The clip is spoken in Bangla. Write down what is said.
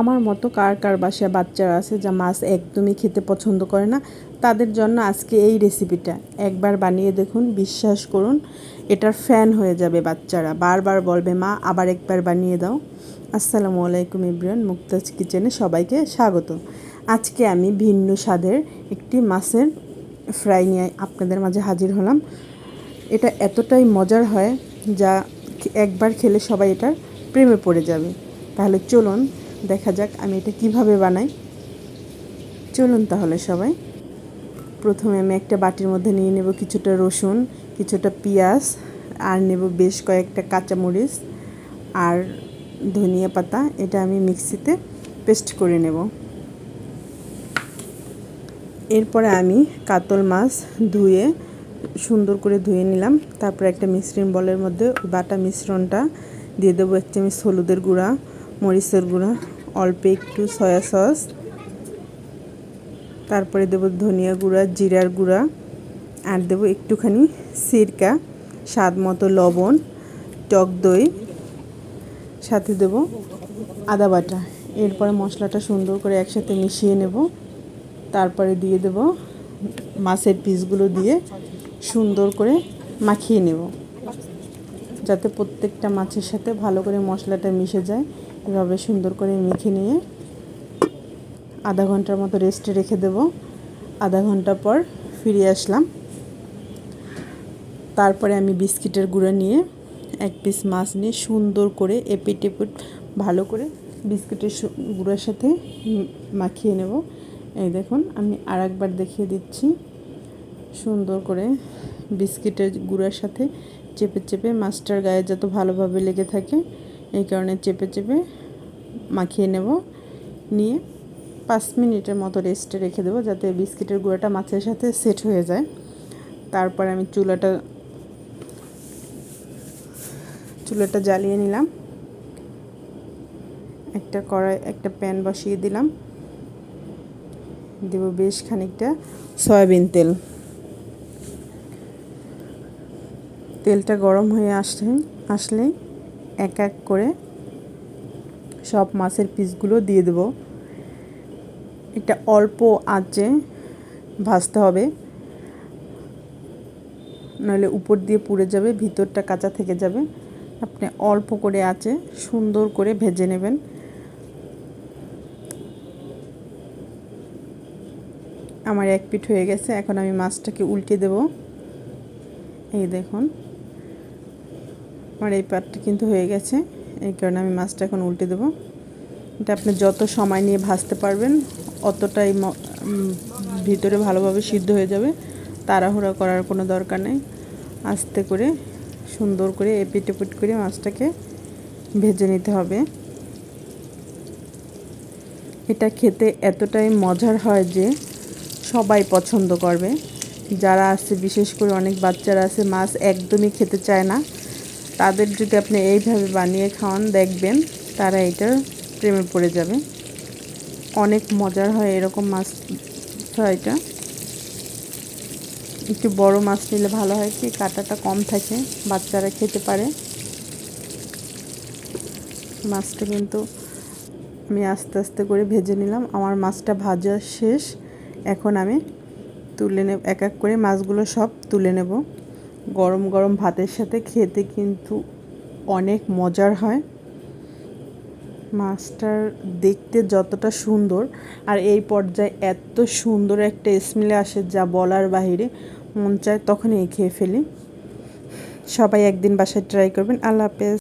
আমার মতো কার কার বাসায় বাচ্চারা আছে যা মাছ একদমই খেতে পছন্দ করে না, তাদের জন্য আজকে এই রেসিপিটা একবার বানিয়ে দেখুন, বিশ্বাস করুন, এটার ফ্যান হয়ে যাবে বাচ্চারা। বারবার বলবে, মা, আবার একবার বানিয়ে দাও। আসসালামু আলাইকুম ইব্রান, মুক্তাজ কিচেনে সবাইকে স্বাগত। আজকে আমি ভিন্ন স্বাদের একটি মাছের ফ্রাই নিয়ে আপনাদের মাঝে হাজির হলাম। এটা এতটাই মজার হয় যা একবার খেলে সবাই এটার প্রেমে পড়ে যাবে। তাহলে চলুন দেখা যাক আমি এটা কীভাবে বানাই। চলুন তাহলে সবাই। প্রথমে আমি একটা বাটির মধ্যে নিয়ে নেব কিছুটা রসুন, কিছুটা পেঁয়াজ, আর নেব বেশ কয়েকটা কাঁচামরিচ আর ধনিয়া পাতা। এটা আমি মিক্সিতে পেস্ট করে নেব। এরপরে আমি কাতল মাছ ধুয়ে সুন্দর করে ধুয়ে নিলাম। তারপর একটা মিশ্রণ বলের মধ্যে বাটা মিশ্রণটা দিয়ে দেবো। এক চামচ হলুদের গুঁড়া, মরিচের গুঁড়া অল্প একটু সয়া সস। তারপরে দেবো ধনিয়া গুঁড়া, জিরার গুঁড়া, আর দেবো একটুখানি সিরকা, স্বাদ মতো লবণ, টক দই, সাথে দেবো আদা বাটা। এরপরে মশলাটা সুন্দর করে একসাথে মিশিয়ে নেব। তারপরে দিয়ে দেব মাছের পিসগুলো দিয়ে সুন্দর করে মাখিয়ে নেব। যাতে প্রত্যেকটা মাছের সাথে ভালো করে মশলাটা মিশে যায়। এভাবে সুন্দর করে মেখে নিয়ে আধা ঘণ্টার মতো রেস্টে রেখে দেব। আধা ঘণ্টা পর ফিরে আসলাম। তারপরে আমি বিস্কিটের গুঁড়া নিয়ে এক পিস মাছ নিয়ে সুন্দর করে এপিট এপিট ভালো করে বিস্কিটের গুঁড়োর সাথে মাখিয়ে নেব। এই দেখুন, আমি আর একবার দেখিয়ে দিচ্ছি। সুন্দর করে বিস্কিটের গুঁড়ার সাথে চেপে চেপে মাছটার গায়ে যত ভালোভাবে লেগে থাকে এই কারণে চেপে চেপে মাখিয়ে নেব। নিয়ে পাঁচ মিনিটের মতো রেস্টে রেখে দেবো যাতে বিস্কিটের গুঁড়োটা মাছের সাথে সেট হয়ে যায়। তারপর আমি চুলাটা চুলাটা জ্বালিয়ে নিলাম। একটা কড়াই, একটা প্যান বসিয়ে দিলাম। দেব বেশ খানিকটা সয়াবিন তেল। তেলটা গরম হয়ে আসলে, আসলেই এক এক করে সব মাছের পিসগুলো দিয়ে দেব। এটা অল্প আঁচে ভাজতে হবে। নইলে উপর দিয়ে পুড়ে যাবে, ভিতরটা কাঁচা থেকে যাবে। আপনি অল্প করে আঁচে সুন্দর করে ভেজে নেবেন। আমার এক পিঠ হয়ে গেছে, এখন আমি মাছটাকে উল্টে দেব। এই দেখুন। আমার এই পাটটা কিন্তু হয়ে গেছে। এই কারণে আমি মাছটা এখন উল্টে দেবো। এটা আপনি যত সময় নিয়ে ভাজতে পারবেন, অতটাই ভিতরে ভালোভাবে সিদ্ধ হয়ে যাবে। তাড়াহুড়া করার কোনো দরকার নেই। আস্তে করে, সুন্দর করে এপিট এপিট করে মাছটাকে ভেজে নিতে হবে। এটা খেতে এতটাই মজার হয় যে সবাই পছন্দ করবে। যারা আছে, বিশেষ করে অনেক বাচ্চারা আছে, মাছ একদমই খেতে চায় না। তাদের যদি আপনি এইভাবে বানিয়ে খাওয়ান, দেখবেন তারা এটার প্রেমে পড়ে যাবে। অনেক মজার হয় এরকম মাছ ফ্রাইটা। একটু বড় মাছ নিলে ভালো হয় কি, কাটাটা কম থাকে, বাচ্চারা খেতে পারে। মাছটা কিন্তু আমি আস্তে আস্তে করে ভেজে নিলাম। আমার মাছটা ভাজা শেষ। এখন আমি তুলে নেব, এক এক করে মাছগুলো সব তুলে নেব। গরম গরম ভাতের সাথে খেতে কিন্তু অনেক মজার হয়। মাছটার দেখতে যতটা সুন্দর আর এই পর্যায়ে এত সুন্দর একটা স্মেলে আসে যা বলার বাহিরে মন চায় তখনই খেয়ে ফেলি। সবাই একদিন বাসায় ট্রাই করবেন। আল্লাহ হাফেজ।